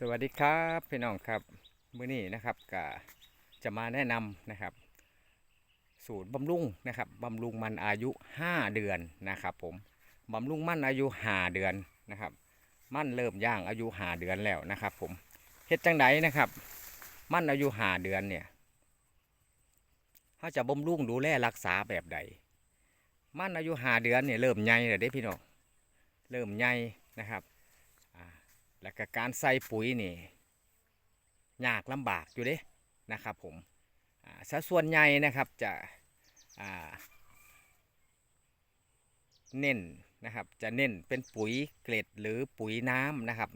สวัสดีครับพี่น้องครับมื้อนี้นะครับก็จะมาแนะนำนะครับ สูตรบำรุงนะครับบำรุงมันอายุ 5 เดือนนะครับ ผมบำรุงมันอายุ5เดือนนะครับ มันเริ่มย่างอายุ5เดือนแล้วนะครับ ผมเฮ็ดจังไดนะครับ มันอายุ5เดือนเนี่ยเขาจะบำรุงดูแลรักษาแบบใด มันอายุ5เดือนเนี่ยเริ่มใหญ่แล้วเด้พี่น้องเริ่มใหญ่นะครับ แล้วก็การใส่ปุ๋ยนี่ยากลำบากอยู่เด้นะครับผมสัดส่วนใหญ่นะครับจะเน้นนะครับจะเน้นเป็นปุ๋ยเกล็ดหรือปุ๋ยน้ำนะครับ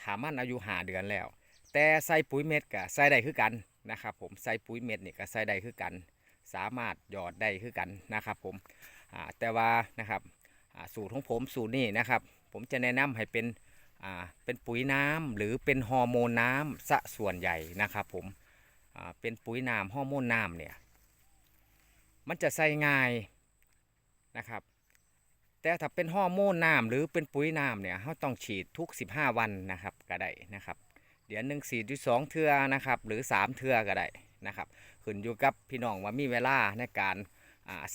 ถามันอายุหาเดือนแล้ว แต่ใส่ปุ๋ยเม็ดก็ใส่ได้คือกันนะครับผมใส่ปุ๋ยเม็ดนี่ก็ใส่ได้คือกัน สามารถหยอดได้คือกันนะครับผมแต่ว่านะครับสูตรของผมสูตรนี้นะครับ ผมจะแนะนำให้เป็น เป็นปุ๋ยน้ำหรือเป็นฮอร์โมนน้ำซะส่วนใหญ่นะครับผมเป็นปุ๋ยน้ำฮอร์โมนน้ำเนี่ยมันจะใส่ง่ายนะครับแต่ถ้าเป็นฮอร์โมนน้ำหรือเป็นปุ๋ยน้ำเนี่ยเราต้องฉีดทุก 15 วันนะครับก็ได้นะครับเดี๋ยวหนึ่งสี่ที่สองเทือนะครับหรือ 3 เทือก็ได้นะครับขึ้นอยู่กับพี่น้องว่ามีเวลาในการ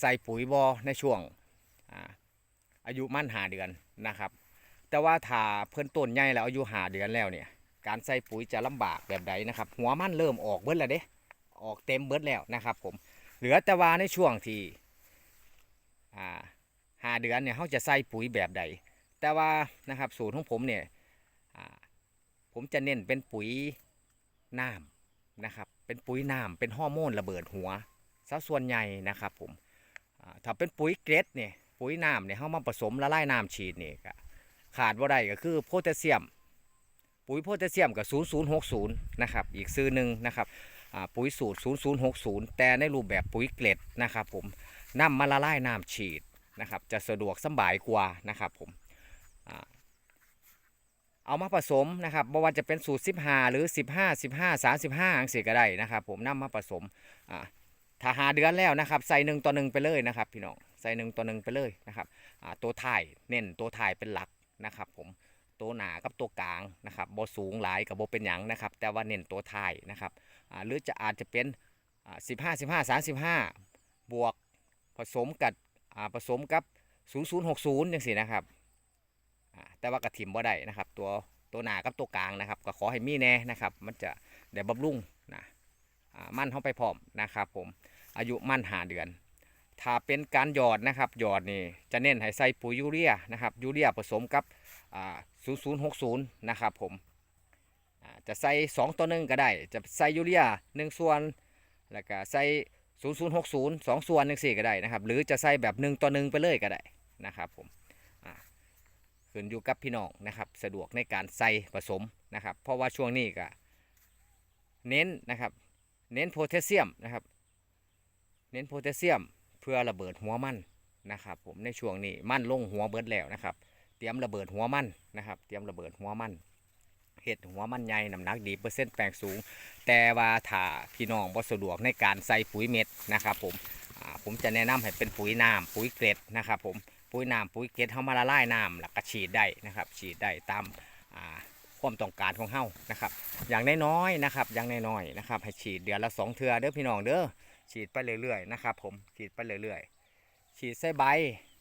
ใส่ปุ๋ยบอในช่วงออายุมั่นหาเดือนนะครับ แต่ว่าถ้าเพิ่นต้นใหญ่แล้วอายุหาเดือนแล้วเนี่ย การใส่ปุ๋ยจะลำบากแบบใดนะครับ หัวมันเริ่มออกเบิดแล้วเด้ ออกเต็มเบิดแล้วนะครับ ผม เหลือแต่ว่าในช่วงที่อ่าหาเดือนเนี่ยเขาจะใส่ปุ๋ยแบบใด แต่ว่านะครับสูตรของผมเนี่ยผมจะเน้นเป็นปุ๋ยน้ำนะครับ เป็นปุ๋ยน้ำเป็นฮอร์โมนระเบิดหัวซะส่วนใหญ่นะครับผมถ้าเป็นปุ๋ยเกรดเนี่ยปุ๋ยน้ำเนี่ยเขามาผสมละลายน้ำฉีดเนี่ย ขาดว่าได้ก็คือโพแทสเซียม ปุ๋ยโพแทสเซียมกับ0060นะครับอีกซื้อหนึ่งนะครับปุ๋ยสูตร 0060 แต่ในรูปแบบปุ๋ยเกล็ดนะครับผมน้ำมาละลายน้ำฉีดนะครับจะสะดวกสบายกว่านะครับผมเอามาผสมนะครับบ่ว่าจะเป็นสูตร 15 หรือ 15 15 35อังสิก็ได้นะครับ ผมนำมาผสมอ่าถ้าหาเดือนแล้วนะครับ ใส่หนึ่งต่อหนึ่งไปเลยนะครับพี่น้องใส่หนึ่งต่อหนึ่งไปเลยนะครับตัวถ่ายเน้นตัวถ่ายเป็นหลัก นะครับผมตัวหนากับตัวกลางนะครับบสูงหลายกับโบเป็นหยังนะครับ แต่ว่าเน้นตัวถ่ายนะครับหรือจะอาจจะเป็นสิบห้าสิบห้าสามสิบห้าบวกผสมกับผสมกับศูนย์ศูนย์หกศูนย์อย่างสินะครับแต่ว่ากระถิ่มบ่ได้นะครับ ตัวตัวหนากับตัวกลางนะครับ ก็ขอให้มีแน่นะครับ มันจะเดี๋ยวบำรุงนะมั่นเข้าไปพร้อมนะครับผมอายุมั่นหาเดือน ถ้าเป็นการหยอดนะครับหยอดนี่จะเน้นให้ใส่ปุ๋ยยูเรียนะครับยูเรียผสมกับ0060 นะครับผมจะใส่ 2ต่อหนึ่งก็ได้ จะใส่ยูเรีย1 ส่วน แล้วก็ใส่ 0060 2 ส่วนหนึ่งสี่ก็ได้นะครับ หรือจะใส่แบบ1ต่อหนึ่งไปเลยก็ได้นะครับผมขึ้นอยู่กับพี่น้องนะครับสะดวกในการใส่ผสมนะครับ เพราะว่าช่วงนี้ก็เน้นนะครับ เน้นโพแทสเซียมนะครับ เน้นโพแทสเซียม เพื่อระเบิดหัวมันนะครับ ผมในช่วงนี้มันลงหัวเบิดแล้วนะครับ เตรียมระเบิดหัวมันนะครับ เตรียมระเบิดหัวมันเห็ดหัวมันใหญ่น้ำหนักดีเปอร์เซ็นต์แปลงสูง แต่ว่าถ้าพี่น้องบ่สะดวกในการใส่ปุ๋ยเม็ดนะครับ ผมผมจะแนะนำให้เป็นปุ๋ยน้ำปุ๋ยเกล็ดนะครับผมปุ๋ยน้ำปุ๋ยเกล็ดเข้ามาละลายน้ำแล้วก็ฉีดได้นะครับ ฉีดได้ตามความต้องการของเฮานะครับ อย่างน้อยๆนะครับ อย่างน้อยๆนะครับ ให้ฉีดเดือนละสองเทื่อเด้อพี่น้องเด้อ ฉีดไปเรื่อยๆนะครับผมฉีดไปเรื่อยๆ ฉีดใส่ใบ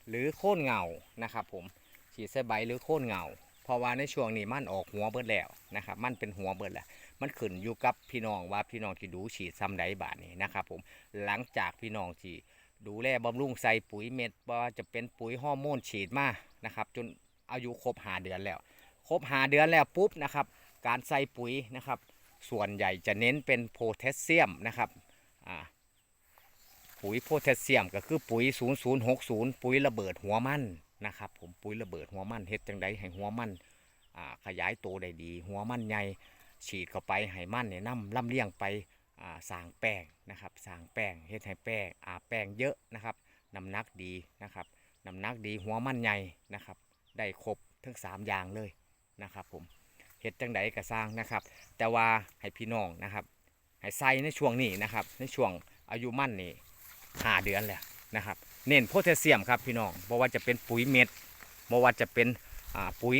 หรือโค่นเงานะครับผมฉีดใส่ใบหรือโค่นเงาเพราะว่าในช่วงนี้มันออกหัวเบิดแล้วนะครับมันเป็นหัวเบิดแล้วมันขึ้นอยู่กับพี่น้องว่าพี่น้องที่ดูฉีดซ้ำใดบาทนี้นะครับผมหลังจากพี่น้องที่ดูแลบำรุงใส่ปุ๋ยเม็ดว่าจะเป็นปุ๋ยฮอร์โมนฉีดมานะครับจนอายุครบหาเดือนแล้ว ครบหาเดือนแล้วปุ๊บนะครับการใส่ปุ๋ยนะครับ ส่วนใหญ่จะเน้นเป็นโพแทสเซียมนะครับอ่า ปุ๋ยโพแทสเซียมก็คือปุ๋ย 0060 ปุ๋ยระเบิดหัวมันนะครับ ผมปุ๋ยระเบิดหัวมันเฮ็ดจังไดให้หัวมันขยายตัวได้ดี หัวมันใหญ่ฉีดเข้าไปให้มันเนี่ยน้ำลำเลียงไปสางแป้งนะครับสางแป้งเฮ็ดให้แป้งอาแป้งเยอะนะครับน้ำหนักดีนะครับน้ำหนักดีหัวมันใหญ่นะครับ ได้ครบทั้ง 3 อย่างเลยนะครับ ผมเฮ็ดจังไดก็สร้างนะครับ แต่ว่าให้พี่น้องนะครับให้ใส่ในช่วงนี้นะครับ ในช่วงอายุมั่นนี่ ห้าเดือนแล้วนะครับ เน้นโพแทสเซียมครับพี่น้องบ่ว่าจะเป็นปุ๋ยเม็ดบ่ว่าจะเป็นปุ๋ย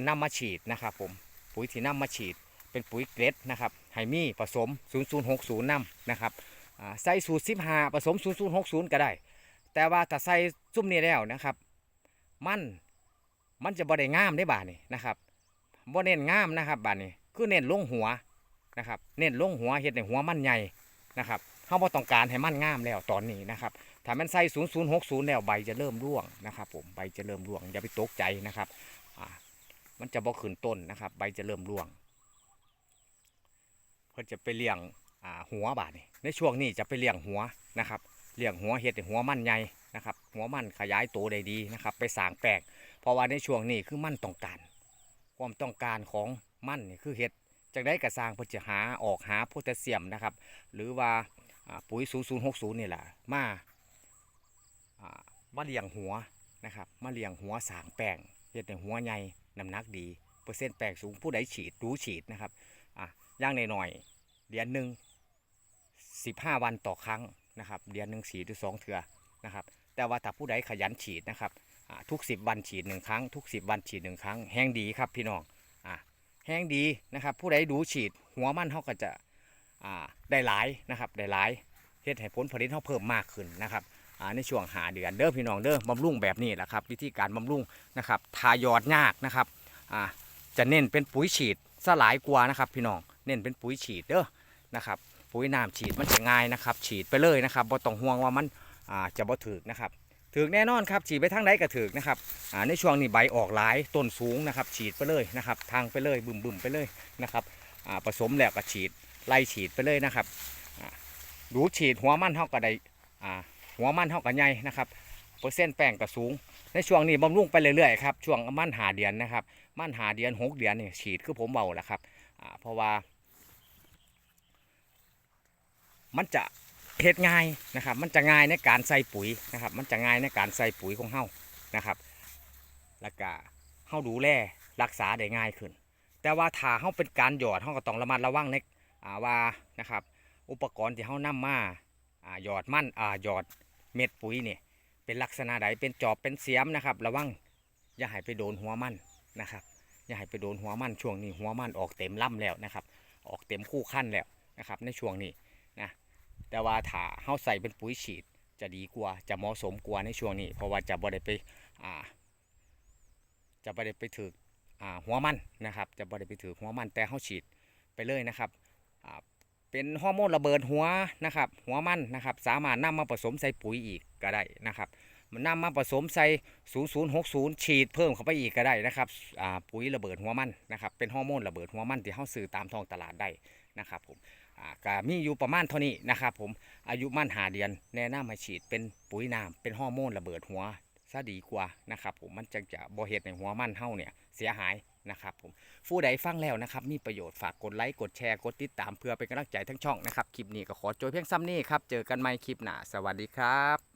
นนำมาฉีดนะครับผมปุ๋ยที่น้ำมาฉีด เป็นปุ๋ยเกรดนะครับไฮมี่ผสม 0060น้ำนะครับใส่สูตร15ผสม 0060 ก็ได้ แต่ว่าถ้าใส่ซุ่มนี้แล้วนะครับมันมันจะบ่ได้งามได้บานี่นะครับบ่เน้นงามนะครับบานี้คือเน้นลงหัวนะครับ เน้นลงหัวเฮ็ดให้หัวมันใหญ่นะครับ เฮาบ่ต้องการให้มันงามแล้วตอนนี้นะครับถ้ามันใส่0060 แล้วใบจะเริ่มร่วงนะครับ ผมใบจะเริ่มร่วงอย่าไปตกใจนะครับมันจะบ่ขึ้นต้นนะครับ ใบจะเริ่มร่วงเพิ่นจะไปเลี้ยงหัวบาดนี่ในช่วงนี้จะไปเลี้ยงหัวนะครับเลี้ยงหัวเฮ็ดหัวมันใหญ่นะครับหัวมันขยายตัวได้ดีนะครับ ไปสางแปลงเพราะว่าในช่วงนี้คือมันต้องการ ความต้องการของมันนี่คือเฮ็ดจากได้กระสางเพื่อจะหาออกหาโพแทสเซียมนะครับ หรือว่า ปุ๋ย 0060 นี่แหละมาามาเลี้ยงหัวนะครับมาเลี้ยงหัวสางแป้งเฮ็ดให้หัวใหญ่น้ำหนักดี เปอร์เซ็นต์แป้งสูงผู้ใดฉีดรู้ฉีดนะครับอะย่างในหน่อยเดือนหนึ่ง15 วันต่อครั้งนะครับเดือนหนึ่งสีหรือสองเถื่อนะครับแต่ว่าถ้าผู้ใดขยันฉีดนะครับอ่าทุก 10 วันฉีดหนึ่งครั้ง ทุก 10 วันฉีดหนึ่งครั้ง แห้งดีครับพี่น้องอ่าแห้งดีนะครับผู้ใดดูฉีดหัวมันเขาก็จะ ได้หลายนะครับได้หลายเฮ็ดให้ผลผลิตเขาเพิ่มมากขึ้นนะครับในช่วงหาเดือนเด้อพี่น้องเด้อบำรุงแบบนี้แหละครับวิธีการบำรุงนะครับทายอดยากนะครับจะเน้นเป็นปุ๋ยฉีดซะหลายกว่านะครับ พี่น้องเน้นเป็นปุ๋ยฉีดเด้อนะครับปุ๋ยน้ำฉีดมันจะง่ายนะครับ ฉีดไปเลยนะครับบ่ต้องห่วงว่ามันจะบ่ถึกนะครับถึกแน่นอนครับฉีดไปทางใดก็ถึกนะครับในช่วงนี้ใบออกหลายต้นสูงนะครับ ฉีดไปเลยนะครับ ทางไปเลยบึมบึมไปเลยนะครับผสมแล้วก็ฉีด ไล่ฉีดไปเลยนะครับดูฉีดหัวมันเท่ากับใดหัวมันเท่ากับใหญ่นะครับเปอร์เซ็นต์แป้งก็สูง ในช่วงนี้บำรุงไปเรื่อยๆครับช่วงมันหาเดือนนะครับมันหาเดือนหกเดือนนี่ฉีดคือผมเบาแหละครับเพราะว่า มันจะเฮ็ดง่ายนะครับ มันจะง่ายในการใส่ปุ๋ยนะครับ มันจะง่ายในการใส่ปุ๋ยของเฮานะครับ แล้วก็เฮาดูแลรักษาได้ง่ายขึ้น แต่ว่าถ้าเฮาเป็นการหยอดเฮาก็ต้องระมัดระวังใน ว่านะครับอุปกรณ์ที่เฮานำมาอ่าหยอดมันอ่าหยอดเม็ดปุ๋ยเนี่ยเป็นลักษณะใดเป็นจอบเป็นเสียมนะครับ ระวังอย่าให้ไปโดนหัวมันนะครับ อย่าให้ไปโดนหัวมันช่วงนี้หัวมันออกเต็มล่ำแล้วนะครับ ออกเต็มคู่ขั้นแล้วนะครับ ในช่วงนี้นะแต่ว่าถ้าเฮาใส่เป็นปุ๋ยฉีดจะดีกว่าจะเหมาะสมกว่าในช่วงนี้ เพราะว่าจะบ่ได้ไปอ่าจะบ่ได้ไปถืออ่าหัวมันนะครับ จะบ่ได้ไปถือหัวมันแต่เฮาฉีดไปเลยนะครับ เป็นฮอร์โมนระเบิดหัวนะครับ หัวมันนะครับ สามารถนำมาผสมใส่ปุ๋ยอีกก็ได้นะครับมันนำมาผสมใส่ 0060 ฉีดเพิ่มเข้าไปอีกก็ได้นะครับปุ๋ยระเบิดหัวมันนะครับ เป็นฮอร์โมนระเบิดหัวมันที่เฮาซื้อตามท้องตลาดได้นะครับผมก็มีอยู่ประมาณเท่านี้นะครับผม อายุมั่นหาเดือนแนะนำให้ฉีดเป็นปุ๋ยน้ำเป็นฮอร์โมนระเบิดหัวซะดีกว่านะครับผม มันจะจะบ่เฮ็ดในหัวมันเฮาเนี่ยเสียหาย นะครับผมผู้ใดฟังแล้วนะครับมีประโยชน์ฝากกดไลค์กดแชร์กดติดตามเพื่อเป็นกำลังใจทั้งช่องนะครับคลิปนี้ก็ขอจบเพียงซ้ำนี้ครับเจอกันใหม่คลิปหน้าสวัสดีครับ